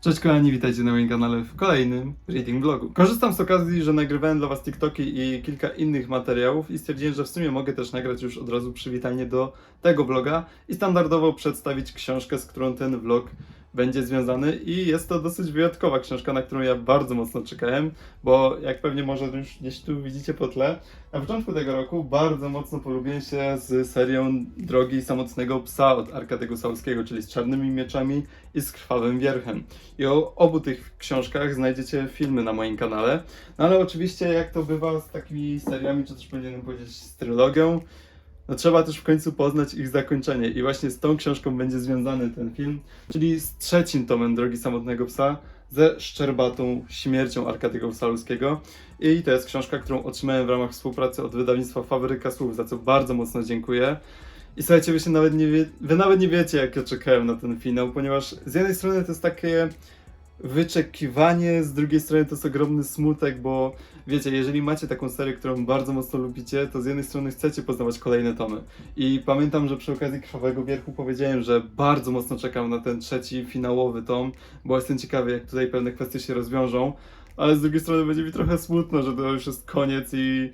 Cześć kochani, witajcie na moim kanale w kolejnym reading vlogu. Korzystam z okazji, że nagrywałem dla was TikToki i kilka innych materiałów i stwierdziłem, że w sumie mogę też nagrać już od razu przywitanie do tego vloga i standardowo przedstawić książkę, z którą ten vlog będzie związany i jest to dosyć wyjątkowa książka, na którą ja bardzo mocno czekałem, bo jak pewnie może już gdzieś tu widzicie po tle, na początku tego roku bardzo mocno polubiłem się z serią Drogi Samotnego Psa od Arkadiego Sałskiego, czyli z Czarnymi Mieczami i z Krwawym Wierchem. I o obu tych książkach znajdziecie filmy na moim kanale. No ale oczywiście, jak to bywa z takimi seriami, czy też powinienem powiedzieć z trylogią, no trzeba też w końcu poznać ich zakończenie. I właśnie z tą książką będzie związany ten film, czyli z trzecim tomem Drogi Samotnego Psa, ze szczerbatą śmiercią Arkadiego Salskiego. I to jest książka, którą otrzymałem w ramach współpracy od wydawnictwa Fabryka Słów, za co bardzo mocno dziękuję. I słuchajcie, wy, się nawet nie wie, wy nawet nie wiecie, jak ja czekałem na ten finał, ponieważ z jednej strony to jest takie wyczekiwanie, z drugiej strony to jest ogromny smutek, bo wiecie, jeżeli macie taką serię, którą bardzo mocno lubicie, to z jednej strony chcecie poznawać kolejne tomy. I pamiętam, że przy okazji Krwawego Wierchu powiedziałem, że bardzo mocno czekam na ten trzeci, finałowy tom, bo jestem ciekawy, jak tutaj pewne kwestie się rozwiążą, ale z drugiej strony będzie mi trochę smutno, że to już jest koniec i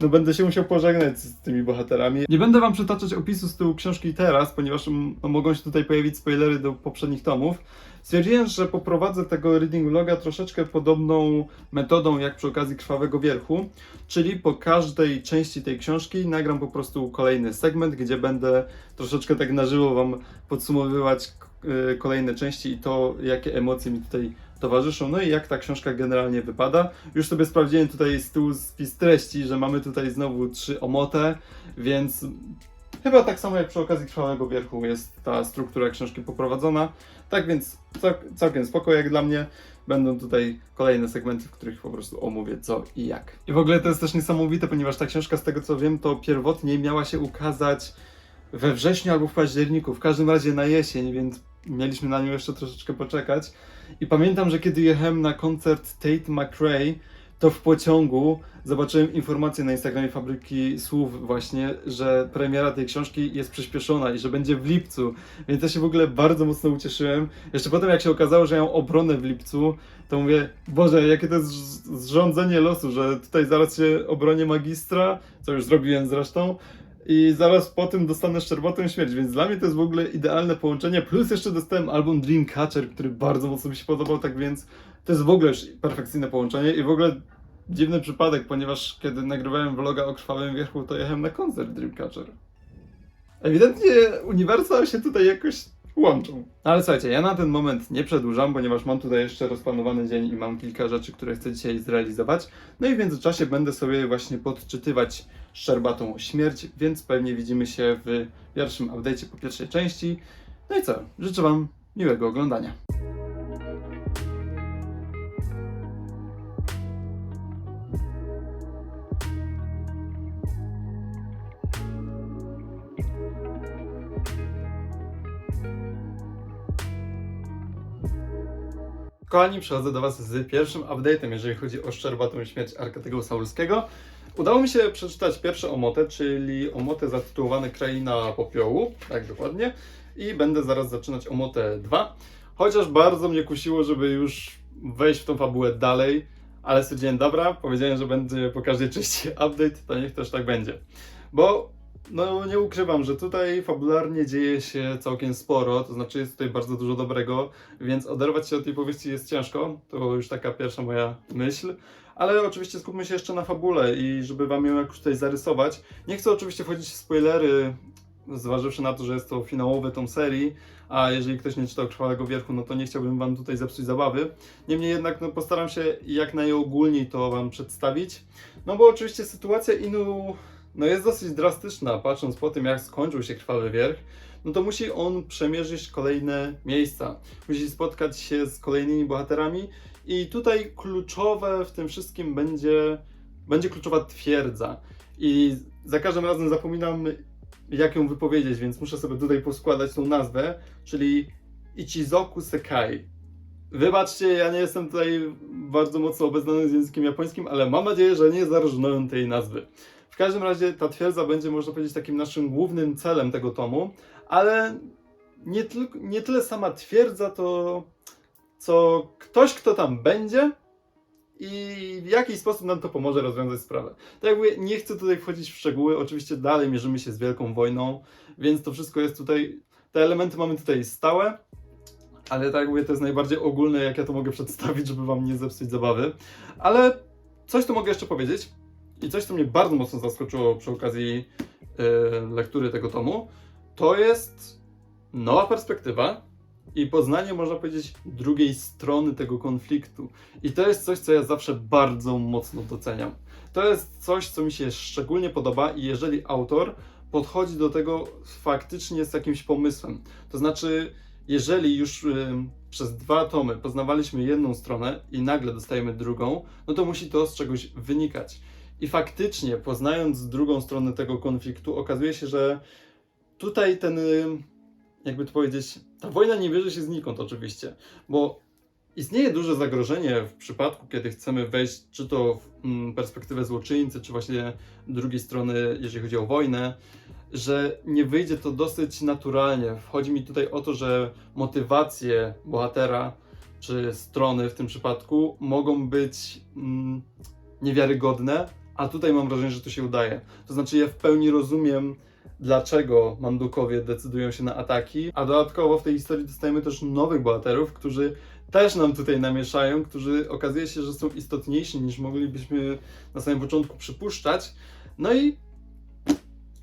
no będę się musiał pożegnać z tymi bohaterami. Nie będę wam przytaczać opisu z tyłu książki teraz, ponieważ no, mogą się tutaj pojawić spoilery do poprzednich tomów. Stwierdziłem, że poprowadzę tego reading vloga troszeczkę podobną metodą jak przy okazji Krwawego Wierchu, czyli po każdej części tej książki nagram po prostu kolejny segment, gdzie będę troszeczkę tak na żywo wam podsumowywać y, kolejne części i to, jakie emocje mi tutaj towarzyszą, no i jak ta książka generalnie wypada. Już sobie sprawdziłem tutaj z tyłu spis treści, że mamy tutaj znowu trzy omote, więc chyba tak samo jak przy okazji Krwawego Wierchu jest ta struktura książki poprowadzona. Tak więc cał, całkiem spoko jak dla mnie. Będą tutaj kolejne segmenty, w których po prostu omówię co i jak. I w ogóle to jest też niesamowite, ponieważ ta książka, z tego co wiem, to pierwotnie miała się ukazać we wrześniu albo w październiku, w każdym razie na jesień, więc mieliśmy na nią jeszcze troszeczkę poczekać. I pamiętam, że kiedy jechałem na koncert Tate McRae, to w pociągu zobaczyłem informację na Instagramie Fabryki Słów właśnie, że premiera tej książki jest przyspieszona i że będzie w lipcu, więc ja się w ogóle bardzo mocno ucieszyłem. Jeszcze potem jak się okazało, że ja ją obronę w lipcu, to mówię, Boże, jakie to jest zrz- zrządzenie losu, że tutaj zaraz się obronię magistra, co już zrobiłem zresztą, i zaraz po tym dostanę szczerbatą śmierć, więc dla mnie to jest w ogóle idealne połączenie, plus jeszcze dostałem album Dreamcatcher, który bardzo mocno mi się podobał, tak więc to jest w ogóle już perfekcyjne połączenie i w ogóle dziwny przypadek, ponieważ kiedy nagrywałem vloga o Krwawym Wierchu, to jechałem na koncert Dreamcatcher. Ewidentnie uniwersa się tutaj jakoś łączą. No ale słuchajcie, ja na ten moment nie przedłużam, ponieważ mam tutaj jeszcze rozplanowany dzień i mam kilka rzeczy, które chcę dzisiaj zrealizować. No i w międzyczasie będę sobie właśnie podczytywać Szczerbatą Śmierć, więc pewnie widzimy się w pierwszym update'cie po pierwszej części. No i co? Życzę Wam miłego oglądania. Kochani, przechodzę do Was z pierwszym update'em, jeżeli chodzi o szczerbatą śmierć Arkadiego Saulskiego. Udało mi się przeczytać pierwsze omotę, czyli omotę zatytułowane Kraina Popiołu, tak dokładnie, i będę zaraz zaczynać omotę 2. Chociaż bardzo mnie kusiło, żeby już wejść w tą fabułę dalej, ale stwierdziłem, dobra, powiedziałem, że będzie po każdej części update, to niech też tak będzie. Bo no nie ukrywam, że tutaj fabularnie dzieje się całkiem sporo, to znaczy jest tutaj bardzo dużo dobrego, więc oderwać się od tej powieści jest ciężko, to już taka pierwsza moja myśl. Ale oczywiście skupmy się jeszcze na fabule i żeby wam ją jakoś tutaj zarysować. Nie chcę oczywiście wchodzić w spoilery, zważywszy na to, że jest to finałowy tom serii, a jeżeli ktoś nie czytał Krwawego Wierchu, no to nie chciałbym wam tutaj zepsuć zabawy. Niemniej jednak no, postaram się jak najogólniej to wam przedstawić. No bo oczywiście sytuacja Inu no jest dosyć drastyczna, patrząc po tym, jak skończył się Krwawy Wierch, no to musi on przemierzyć kolejne miejsca. Musi spotkać się z kolejnymi bohaterami i tutaj kluczowe w tym wszystkim będzie, będzie kluczowa twierdza. I za każdym razem zapominam, jak ją wypowiedzieć, więc muszę sobie tutaj poskładać tą nazwę, czyli Ichizoku Sekai. Wybaczcie, ja nie jestem tutaj bardzo mocno obeznany z językiem japońskim, ale mam nadzieję, że nie zarżnąłem tej nazwy. W każdym razie ta twierdza będzie, można powiedzieć, takim naszym głównym celem tego tomu, ale nie, tyl- nie tyle sama twierdza, to co ktoś, kto tam będzie i w jakiś sposób nam to pomoże rozwiązać sprawę. Tak jakby nie chcę tutaj wchodzić w szczegóły, oczywiście dalej mierzymy się z wielką wojną, więc to wszystko jest tutaj, te elementy mamy tutaj stałe, ale tak jak mówię, to jest najbardziej ogólne, jak ja to mogę przedstawić, żeby wam nie zepsuć zabawy. Ale coś tu mogę jeszcze powiedzieć i coś, co mnie bardzo mocno zaskoczyło przy okazji e, lektury tego tomu, to jest nowa perspektywa i poznanie, można powiedzieć, drugiej strony tego konfliktu. I to jest coś, co ja zawsze bardzo mocno doceniam. To jest coś, co mi się szczególnie podoba i jeżeli autor podchodzi do tego faktycznie z jakimś pomysłem. To znaczy, jeżeli już y, przez dwa tomy poznawaliśmy jedną stronę i nagle dostajemy drugą, no to musi to z czegoś wynikać. I faktycznie, poznając drugą stronę tego konfliktu, okazuje się, że tutaj ten, y, jakby to powiedzieć, ta wojna nie bierze się znikąd oczywiście, bo istnieje duże zagrożenie w przypadku, kiedy chcemy wejść czy to w mm, perspektywę złoczyńcy, czy właśnie drugiej strony, jeżeli chodzi o wojnę, że nie wyjdzie to dosyć naturalnie. Chodzi mi tutaj o to, że motywacje bohatera czy strony w tym przypadku mogą być mm, niewiarygodne, a tutaj mam wrażenie, że to się udaje. To znaczy, ja w pełni rozumiem, dlaczego Mandukowie decydują się na ataki, a dodatkowo w tej historii dostajemy też nowych bohaterów, którzy też nam tutaj namieszają, którzy okazuje się, że są istotniejsi niż moglibyśmy na samym początku przypuszczać. No i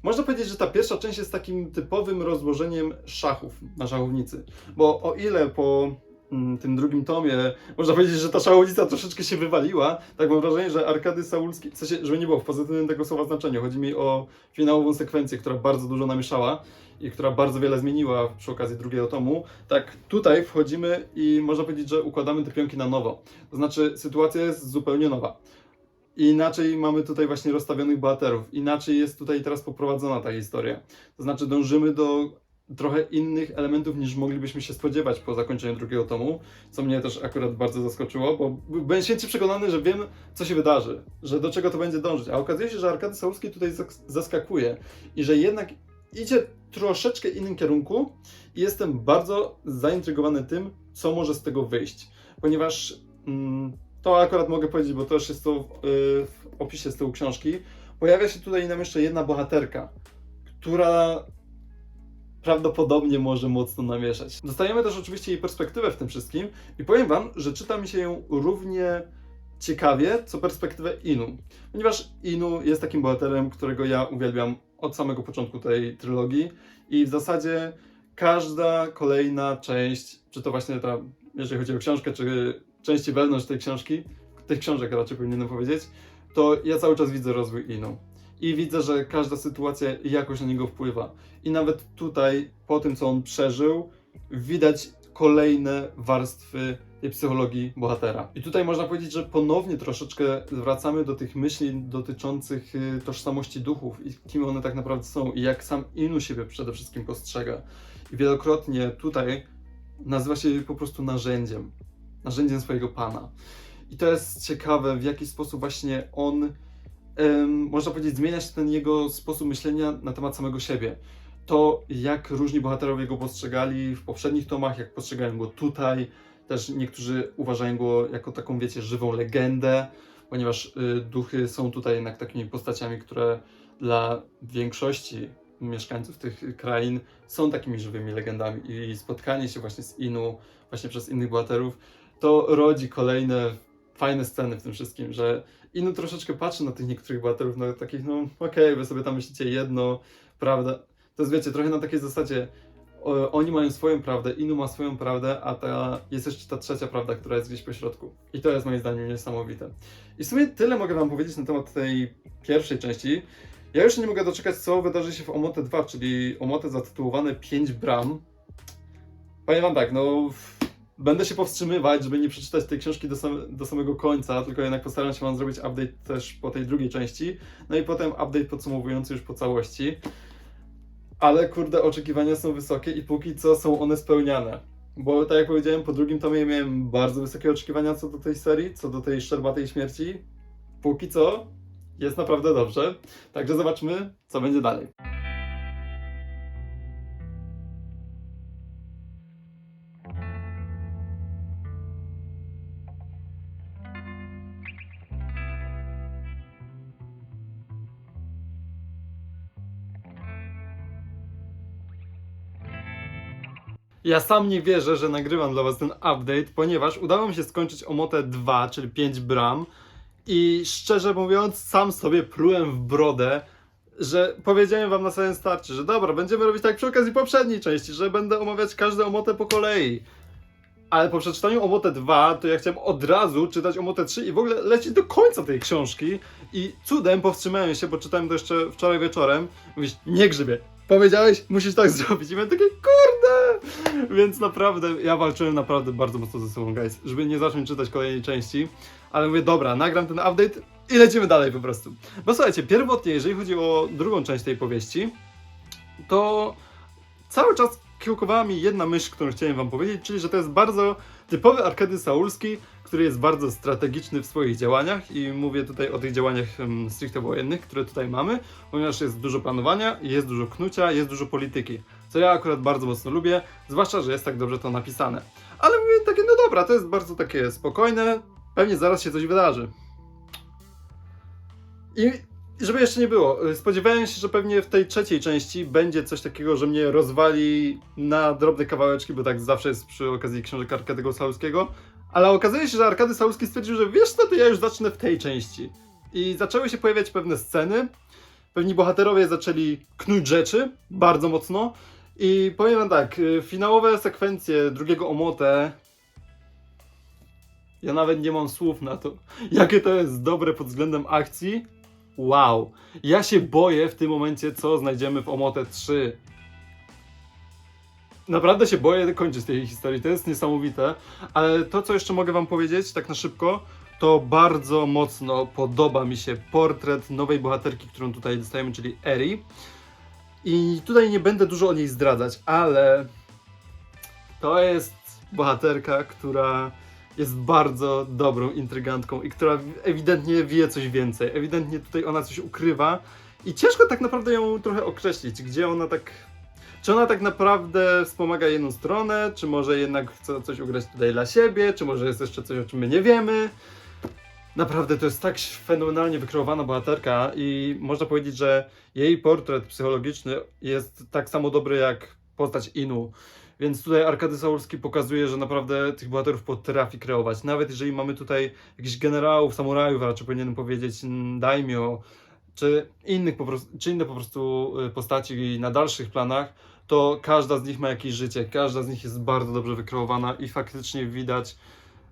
można powiedzieć, że ta pierwsza część jest takim typowym rozłożeniem szachów na szachownicy. Bo o ile po tym drugim tomie można powiedzieć, że ta szachownica troszeczkę się wywaliła, tak mam wrażenie, że Arkady Saulski, w sensie, żeby nie było w pozytywnym tego słowa znaczeniu, chodzi mi o finałową sekwencję, która bardzo dużo namieszała i która bardzo wiele zmieniła przy okazji drugiego tomu, tak tutaj wchodzimy i można powiedzieć, że układamy te pionki na nowo. To znaczy sytuacja jest zupełnie nowa. Inaczej mamy tutaj właśnie rozstawionych bohaterów, inaczej jest tutaj teraz poprowadzona ta historia. To znaczy dążymy do trochę innych elementów niż moglibyśmy się spodziewać po zakończeniu drugiego tomu, co mnie też akurat bardzo zaskoczyło, bo byłem święcie przekonany, że wiem, co się wydarzy, że do czego to będzie dążyć, a okazuje się, że Arkady Saulski tutaj zaskakuje i że jednak idzie troszeczkę innym kierunku i jestem bardzo zaintrygowany tym, co może z tego wyjść, ponieważ mm, to akurat mogę powiedzieć, bo też jest to w, y, w opisie z tyłu książki, pojawia się tutaj nam jeszcze jedna bohaterka, która prawdopodobnie może mocno namieszać. Dostajemy też oczywiście jej perspektywę w tym wszystkim i powiem Wam, że czyta mi się ją równie ciekawie, co perspektywę Inu. Ponieważ Inu jest takim bohaterem, którego ja uwielbiam od samego początku tej trylogii i w zasadzie każda kolejna część, czy to właśnie ta, jeżeli chodzi o książkę, czy części wewnątrz tej książki, tych książek raczej powinienem powiedzieć, to ja cały czas widzę rozwój Inu. I widzę, że każda sytuacja jakoś na niego wpływa. I nawet tutaj, po tym co on przeżył, widać kolejne warstwy tej psychologii bohatera. I tutaj można powiedzieć, że ponownie troszeczkę wracamy do tych myśli dotyczących y, tożsamości duchów i kim one tak naprawdę są i jak sam Inu siebie przede wszystkim postrzega. I wielokrotnie tutaj nazywa się po prostu narzędziem. Narzędziem swojego pana. I to jest ciekawe, w jaki sposób właśnie on, można powiedzieć, zmienia się ten jego sposób myślenia na temat samego siebie. To, jak różni bohaterowie go postrzegali w poprzednich tomach, jak postrzegają go tutaj. Też niektórzy uważają go jako taką, wiecie, żywą legendę, ponieważ y, duchy są tutaj jednak takimi postaciami, które dla większości mieszkańców tych krain są takimi żywymi legendami. I spotkanie się właśnie z Inu, właśnie przez innych bohaterów, to rodzi kolejne fajne sceny w tym wszystkim, że Inu troszeczkę patrzy na tych niektórych bohaterów, na takich, no okej, wy sobie tam myślicie jedno, prawda? To jest, wiecie, trochę na takiej zasadzie, o, oni mają swoją prawdę, Inu ma swoją prawdę, a ta, jest jeszcze ta trzecia prawda, która jest gdzieś po środku. I to jest moim zdaniem niesamowite. I w sumie tyle mogę wam powiedzieć na temat tej pierwszej części. Ja już nie mogę doczekać, co wydarzy się w Omote 2, czyli Omote zatytułowane 5 bram. Powiem wam tak, no... Będę się powstrzymywać, żeby nie przeczytać tej książki do, sam, do samego końca, tylko jednak postaram się wam zrobić update też po tej drugiej części. No i potem update podsumowujący już po całości. Ale kurde, oczekiwania są wysokie i póki co są one spełniane. Bo tak jak powiedziałem, po drugim tomie miałem bardzo wysokie oczekiwania co do tej serii, co do tej szczerbatej śmierci. Póki co jest naprawdę dobrze. Także zobaczmy, co będzie dalej. Ja sam nie wierzę, że nagrywam dla was ten update, ponieważ udało mi się skończyć Omotę 2, czyli 5 bram i szczerze mówiąc sam sobie plułem w brodę, że powiedziałem wam na samym starcie, że dobra, będziemy robić tak przy okazji poprzedniej części, że będę omawiać każdą Omotę po kolei. Ale po przeczytaniu Omotę 2, to ja chciałem od razu czytać Omotę 3 i w ogóle lecieć do końca tej książki i cudem powstrzymałem się, bo czytałem to jeszcze wczoraj wieczorem. Mówisz, nie grzybie. Powiedziałeś, musisz tak zrobić. I miałem takie, kurde! Więc naprawdę, ja walczyłem naprawdę bardzo mocno ze sobą, guys, żeby nie zacząć czytać kolejnej części. Ale mówię, dobra, nagram ten update i lecimy dalej po prostu. Bo słuchajcie, pierwotnie, jeżeli chodzi o drugą część tej powieści, to cały czas kiełkowała mi jedna myśl, którą chciałem wam powiedzieć, czyli że to jest bardzo typowy Arkady Saulski, który jest bardzo strategiczny w swoich działaniach i mówię tutaj o tych działaniach um, stricte wojennych, które tutaj mamy, ponieważ jest dużo planowania, jest dużo knucia, jest dużo polityki, co ja akurat bardzo mocno lubię, zwłaszcza, że jest tak dobrze to napisane. Ale mówię takie, no dobra, to jest bardzo takie spokojne, pewnie zaraz się coś wydarzy. I żeby jeszcze nie było, y, spodziewałem się, że pewnie w tej trzeciej części będzie coś takiego, że mnie rozwali na drobne kawałeczki, bo tak zawsze jest przy okazji książek Arkadego Saulskiego. Ale okazuje się, że Arkady Saulski stwierdził, że wiesz co, to ja już zacznę w tej części. I zaczęły się pojawiać pewne sceny. Pewni bohaterowie zaczęli knuć rzeczy bardzo mocno. I powiem wam tak, y, finałowe sekwencje drugiego Omotę. Ja nawet nie mam słów na to, jakie to jest dobre pod względem akcji. Wow. Ja się boję w tym momencie, co znajdziemy w Omotę 3. Naprawdę się boję kończyć tej historii, to jest niesamowite. Ale to, co jeszcze mogę wam powiedzieć, tak na szybko, to bardzo mocno podoba mi się portret nowej bohaterki, którą tutaj dostajemy, czyli Eri. I tutaj nie będę dużo o niej zdradzać, ale to jest bohaterka, która jest bardzo dobrą intrygantką i która ewidentnie wie coś więcej. Ewidentnie tutaj ona coś ukrywa i ciężko tak naprawdę ją trochę określić, gdzie ona tak. Czy ona tak naprawdę wspomaga jedną stronę, czy może jednak chce coś ugrać tutaj dla siebie, czy może jest jeszcze coś, o czym my nie wiemy. Naprawdę to jest tak fenomenalnie wykreowana bohaterka i można powiedzieć, że jej portret psychologiczny jest tak samo dobry jak postać Inu. Więc tutaj Arkady Saulski pokazuje, że naprawdę tych bohaterów potrafi kreować. Nawet jeżeli mamy tutaj jakichś generałów, samurajów, raczej powinienem powiedzieć daimyo, czy, innych po prostu, czy inne po prostu y, postaci na dalszych planach, to każda z nich ma jakieś życie, każda z nich jest bardzo dobrze wykreowana i faktycznie widać,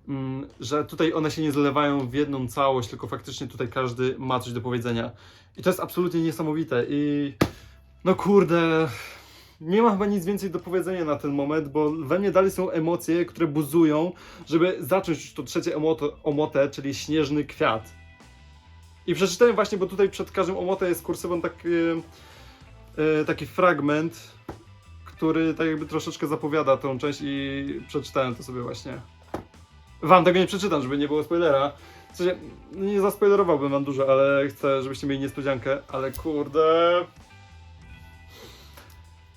mm, że tutaj one się nie zlewają w jedną całość, tylko faktycznie tutaj każdy ma coś do powiedzenia. I to jest absolutnie niesamowite i no kurde, nie ma chyba nic więcej do powiedzenia na ten moment, bo we mnie dalej są emocje, które buzują, żeby zacząć już to trzecie omotę, omotę czyli śnieżny kwiat. I przeczytałem właśnie, bo tutaj przed każdym omotę jest kursywą taki, e, taki fragment, który tak jakby troszeczkę zapowiada tą część i przeczytałem to sobie właśnie. Wam tego nie przeczytam, żeby nie było spoilera. W sensie, nie zaspoilerowałbym wam dużo, ale chcę, żebyście mieli niespodziankę, ale kurde...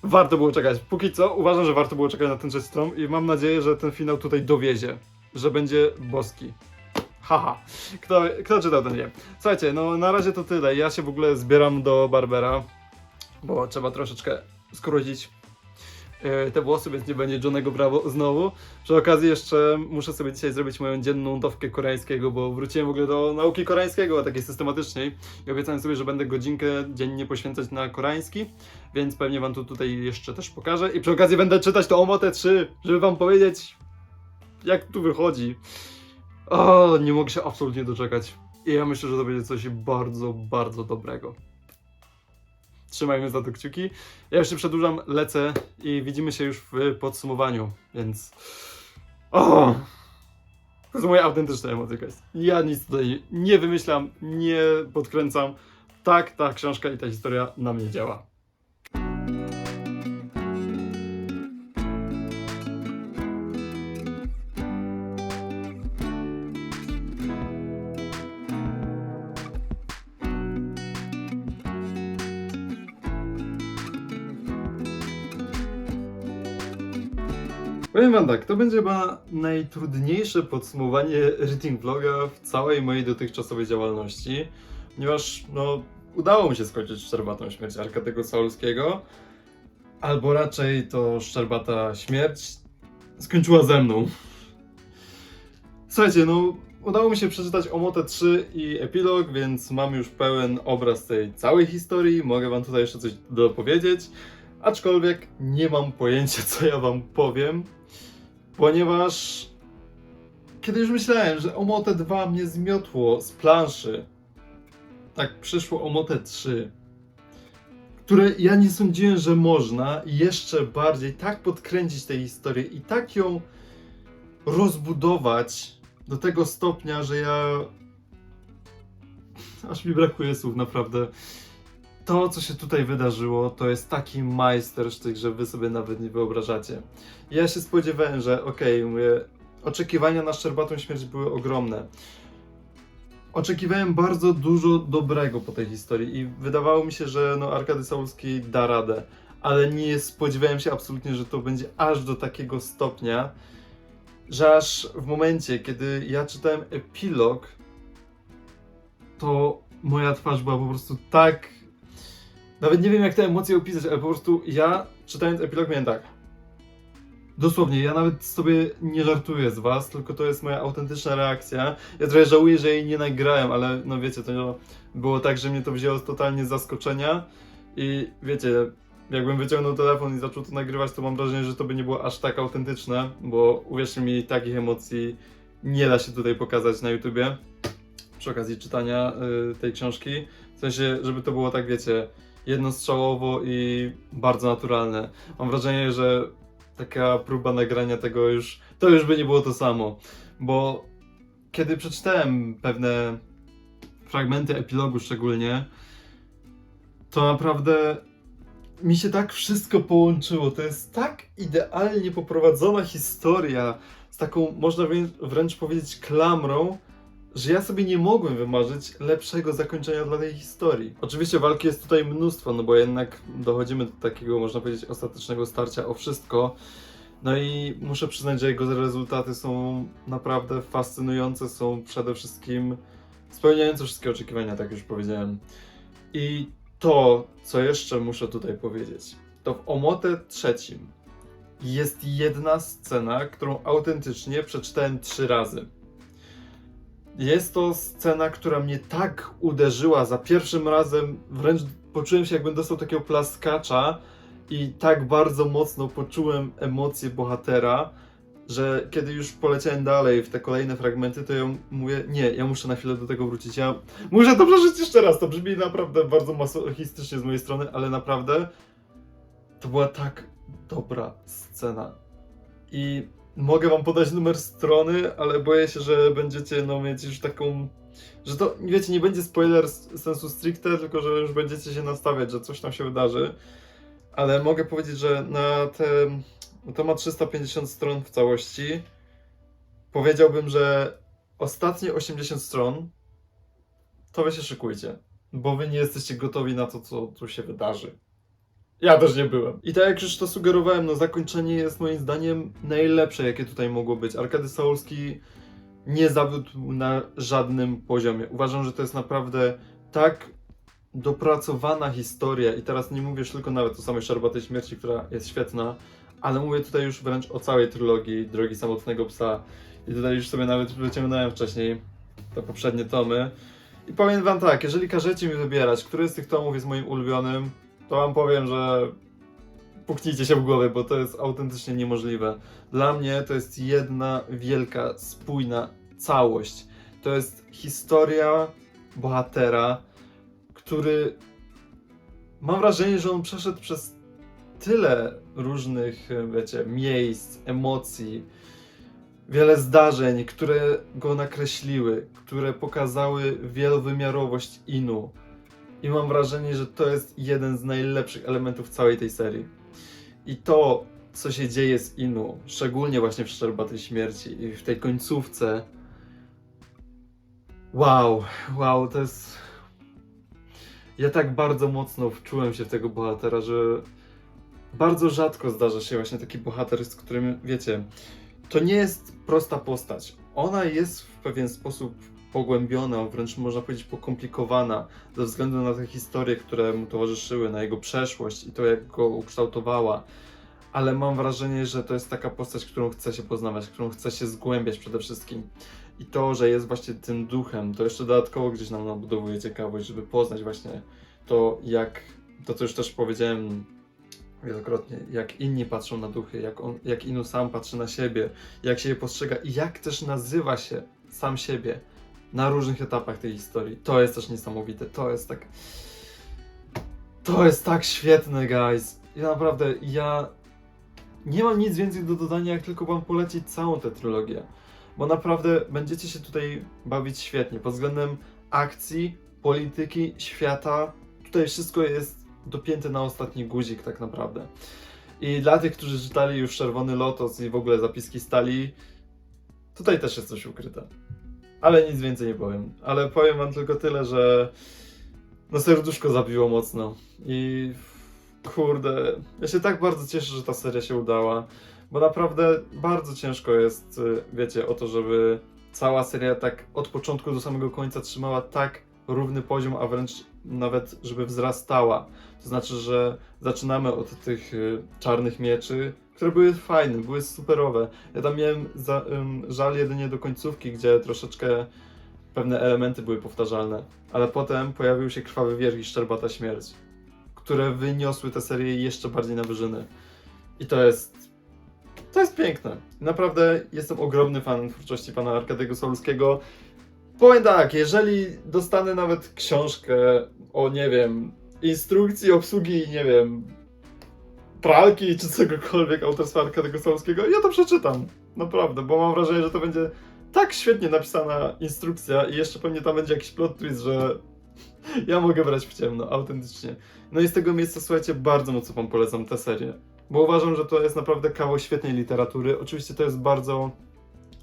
Warto było czekać. Póki co uważam, że warto było czekać na ten tom i mam nadzieję, że ten finał tutaj dowiezie. Że będzie boski. Haha. Kto, kto czytał, ten wie. Słuchajcie, no na razie to tyle. Ja się w ogóle zbieram do Barbera, bo trzeba troszeczkę skrócić te włosy, więc nie będzie Johnego Bravo znowu. Przy okazji jeszcze muszę sobie dzisiaj zrobić moją dzienną dawkę koreańskiego, bo wróciłem w ogóle do nauki koreańskiego, takiej systematycznej i obiecałem sobie, że będę godzinkę dziennie poświęcać na koreański, więc pewnie wam to tutaj jeszcze też pokażę i przy okazji będę czytać to Omotę 3, żeby wam powiedzieć jak tu wychodzi. O, nie mogę się absolutnie doczekać. I ja myślę, że to będzie coś bardzo, bardzo dobrego. Trzymajmy za to kciuki. Ja jeszcze przedłużam, lecę i widzimy się już w podsumowaniu, więc. O! To są moje autentyczne emocje, guys. Ja nic tutaj nie wymyślam, nie podkręcam. Tak, ta książka i ta historia na mnie działa. Powiem wam tak, to będzie chyba najtrudniejsze podsumowanie reading vloga w całej mojej dotychczasowej działalności, ponieważ no, udało mi się skończyć czerwatą śmierć Arkadego Saulskiego albo raczej to szczerbata śmierć skończyła ze mną. Słuchajcie, no udało mi się przeczytać Omotę 3 i epilog, więc mam już pełen obraz tej całej historii. Mogę wam tutaj jeszcze coś dopowiedzieć, aczkolwiek nie mam pojęcia, co ja wam powiem, ponieważ kiedy już myślałem, że Omotę 2 mnie zmiotło z planszy, tak przyszło Omotę 3, które ja nie sądziłem, że można jeszcze bardziej tak podkręcić tę historię i tak ją rozbudować do tego stopnia, że ja. Aż mi brakuje słów, naprawdę. To, co się tutaj wydarzyło, to jest taki majstersztyk, że wy sobie nawet nie wyobrażacie. Ja się spodziewałem, że okej, mówię, oczekiwania na Szczerbatą Śmierć były ogromne. Oczekiwałem bardzo dużo dobrego po tej historii i wydawało mi się, że no, Arkady Saulski da radę, ale nie spodziewałem się absolutnie, że to będzie aż do takiego stopnia, że aż w momencie, kiedy ja czytałem epilog, to moja twarz była po prostu tak. Nawet nie wiem, jak te emocje opisać, ale po prostu ja czytając epilog miałem tak. Dosłownie, ja nawet sobie nie żartuję z was, tylko to jest moja autentyczna reakcja. Ja trochę żałuję, że jej nie nagrałem, ale no wiecie, to było tak, że mnie to wzięło totalnie z zaskoczenia i wiecie, jakbym wyciągnął telefon i zaczął to nagrywać, to mam wrażenie, że to by nie było aż tak autentyczne, bo uwierzcie mi, takich emocji nie da się tutaj pokazać na YouTubie przy okazji czytania y, tej książki. W sensie, żeby to było tak, wiecie, jednostrzałowo i bardzo naturalne. Mam wrażenie, że taka próba nagrania tego już, to już by nie było to samo, bo kiedy przeczytałem pewne fragmenty epilogu szczególnie, to naprawdę mi się tak wszystko połączyło. To jest tak idealnie poprowadzona historia z taką, można wrę- wręcz powiedzieć, klamrą, że ja sobie nie mogłem wymarzyć lepszego zakończenia dla tej historii. Oczywiście walki jest tutaj mnóstwo, no bo jednak dochodzimy do takiego, można powiedzieć, ostatecznego starcia o wszystko. No i muszę przyznać, że jego rezultaty są naprawdę fascynujące, są przede wszystkim spełniające wszystkie oczekiwania, tak już powiedziałem. I to, co jeszcze muszę tutaj powiedzieć, to w Omote trzecim jest jedna scena, którą autentycznie przeczytałem trzy razy. Jest to scena, która mnie tak uderzyła za pierwszym razem, wręcz poczułem się, jakbym dostał takiego plaskacza i tak bardzo mocno poczułem emocje bohatera, że kiedy już poleciałem dalej w te kolejne fragmenty, to ja mówię, nie, ja muszę na chwilę do tego wrócić. Ja muszę to przeżyć jeszcze raz. To brzmi naprawdę bardzo masochistycznie z mojej strony, ale naprawdę to była tak dobra scena. I mogę wam podać numer strony, ale boję się, że będziecie no, mieć już taką. Że to, wiecie, nie będzie spoiler sensu stricte, tylko że już będziecie się nastawiać, że coś tam się wydarzy. Ale mogę powiedzieć, że na te. To ma 350 stron w całości. Powiedziałbym, że ostatnie 80 stron to wy się szykujcie, bo wy nie jesteście gotowi na to, co tu się wydarzy. Ja też nie byłem. I tak jak już to sugerowałem, no zakończenie jest moim zdaniem najlepsze, jakie tutaj mogło być. Arkady Saulski nie zawiódł na żadnym poziomie. Uważam, że to jest naprawdę tak dopracowana historia i teraz nie mówię już tylko nawet o samej Szczerbatej Śmierci, która jest świetna, ale mówię tutaj już wręcz o całej trylogii Drogi Samotnego Psa i tutaj już sobie nawet wyciągnąłem wcześniej te poprzednie tomy i powiem wam tak, jeżeli każecie mi wybierać, który z tych tomów jest moim ulubionym, to wam powiem, że puknijcie się w głowę, bo to jest autentycznie niemożliwe. Dla mnie to jest jedna wielka, spójna całość. To jest historia bohatera, który mam wrażenie, że on przeszedł przez tyle różnych, wiecie, miejsc, emocji, wiele zdarzeń, które go nakreśliły, które pokazały wielowymiarowość Inu. I mam wrażenie, że to jest jeden z najlepszych elementów całej tej serii. I to, co się dzieje z Inu, szczególnie właśnie w Szczerbatej Śmierci i w tej końcówce. Wow, wow, to jest. Ja tak bardzo mocno wczułem się w tego bohatera, że bardzo rzadko zdarza się właśnie taki bohater, z którym, wiecie, to nie jest prosta postać. Ona jest w pewien sposób pogłębiona, wręcz można powiedzieć pokomplikowana, ze względu na te historie, które mu towarzyszyły, na jego przeszłość i to, jak go ukształtowała. Ale mam wrażenie, że to jest taka postać, którą chce się poznawać, którą chce się zgłębiać przede wszystkim. I to, że jest właśnie tym duchem, to jeszcze dodatkowo gdzieś nam nabudowuje ciekawość, żeby poznać właśnie to, jak to, co już też powiedziałem wielokrotnie, jak inni patrzą na duchy, jak, on, jak Inu sam patrzy na siebie, jak się je postrzega i jak też nazywa się sam siebie na różnych etapach tej historii. To jest też niesamowite. To jest tak. To jest tak świetne, guys. Ja naprawdę, ja nie mam nic więcej do dodania, jak tylko wam polecić całą tę trylogię. Bo naprawdę będziecie się tutaj bawić świetnie pod względem akcji, polityki, świata. Tutaj wszystko jest dopięte na ostatni guzik, tak naprawdę. I dla tych, którzy czytali już Czerwony Lotos i w ogóle zapiski stali, tutaj też jest coś ukryte. Ale nic więcej nie powiem. Ale powiem wam tylko tyle, że no serduszko zabiło mocno. I kurde, ja się tak bardzo cieszę, że ta seria się udała. Bo naprawdę bardzo ciężko jest, y, wiecie, o to, żeby cała seria tak od początku do samego końca trzymała tak równy poziom, a wręcz nawet, żeby wzrastała. To znaczy, że zaczynamy od tych y, czarnych mieczy, które były fajne, były superowe. Ja tam miałem za, ym, żal jedynie do końcówki, gdzie troszeczkę pewne elementy były powtarzalne. Ale potem pojawił się Krwawy Wierch i Szczerbata Śmierć, które wyniosły tę serię jeszcze bardziej na wyżyny. I to jest... To jest piękne. Naprawdę jestem ogromny fan twórczości pana Arkadiego Solskiego. Powiem tak, jeżeli dostanę nawet książkę o, nie wiem, instrukcji obsługi, nie wiem, pralki czy czegokolwiek autorstwa Arkadiego Solskiego, ja to przeczytam. Naprawdę, bo mam wrażenie, że to będzie tak świetnie napisana instrukcja i jeszcze pewnie tam będzie jakiś plot twist, że ja mogę brać w ciemno, autentycznie. No i z tego miejsca, słuchajcie, bardzo mocno wam polecam tę serię, bo uważam, że to jest naprawdę kawał świetnej literatury. Oczywiście to jest bardzo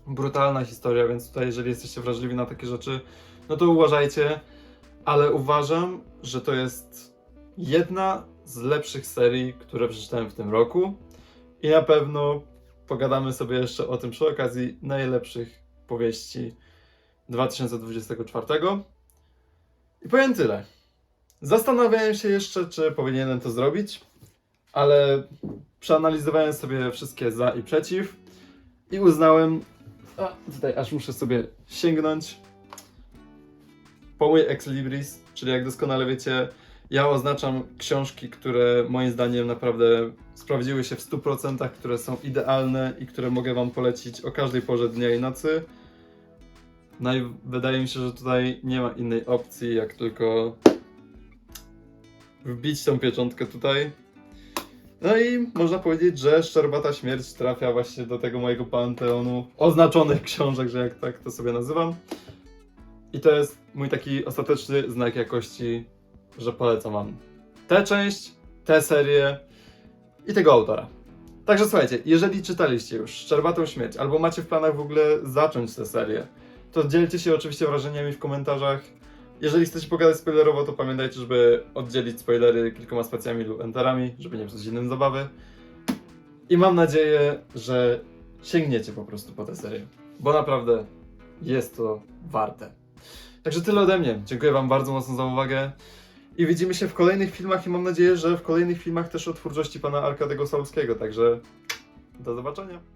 brutalna historia, więc tutaj jeżeli jesteście wrażliwi na takie rzeczy, no to uważajcie, ale uważam, że to jest jedna z lepszych serii, które przeczytałem w tym roku i na pewno pogadamy sobie jeszcze o tym przy okazji najlepszych powieści 2024. I powiem tyle. Zastanawiałem się jeszcze, czy powinienem to zrobić, ale przeanalizowałem sobie wszystkie za i przeciw i uznałem, a tutaj aż muszę sobie sięgnąć po mój Ex Libris, czyli jak doskonale wiecie, ja oznaczam książki, które moim zdaniem naprawdę sprawdziły się w 100%, które są idealne i które mogę Wam polecić o każdej porze dnia i nocy. No i wydaje mi się, że tutaj nie ma innej opcji, jak tylko wbić tą pieczątkę tutaj. No i można powiedzieć, że Szczerbata Śmierć trafia właśnie do tego mojego panteonu oznaczonych książek, że jak tak to sobie nazywam. I to jest mój taki ostateczny znak jakości, że polecam wam tę część, tę serię i tego autora. Także słuchajcie, jeżeli czytaliście już Szczerbatą Śmierć, albo macie w planach w ogóle zacząć tę serię, to dzielcie się oczywiście wrażeniami w komentarzach. Jeżeli chcecie pogadać spoilerowo, to pamiętajcie, żeby oddzielić spoilery kilkoma spacjami lub enterami, żeby nie psuć innym zabawy. I mam nadzieję, że sięgniecie po prostu po tę serię, bo naprawdę jest to warte. Także tyle ode mnie. Dziękuję Wam bardzo mocno za uwagę. I widzimy się w kolejnych filmach i mam nadzieję, że w kolejnych filmach też o twórczości pana Arkadego Solskiego. Także do zobaczenia.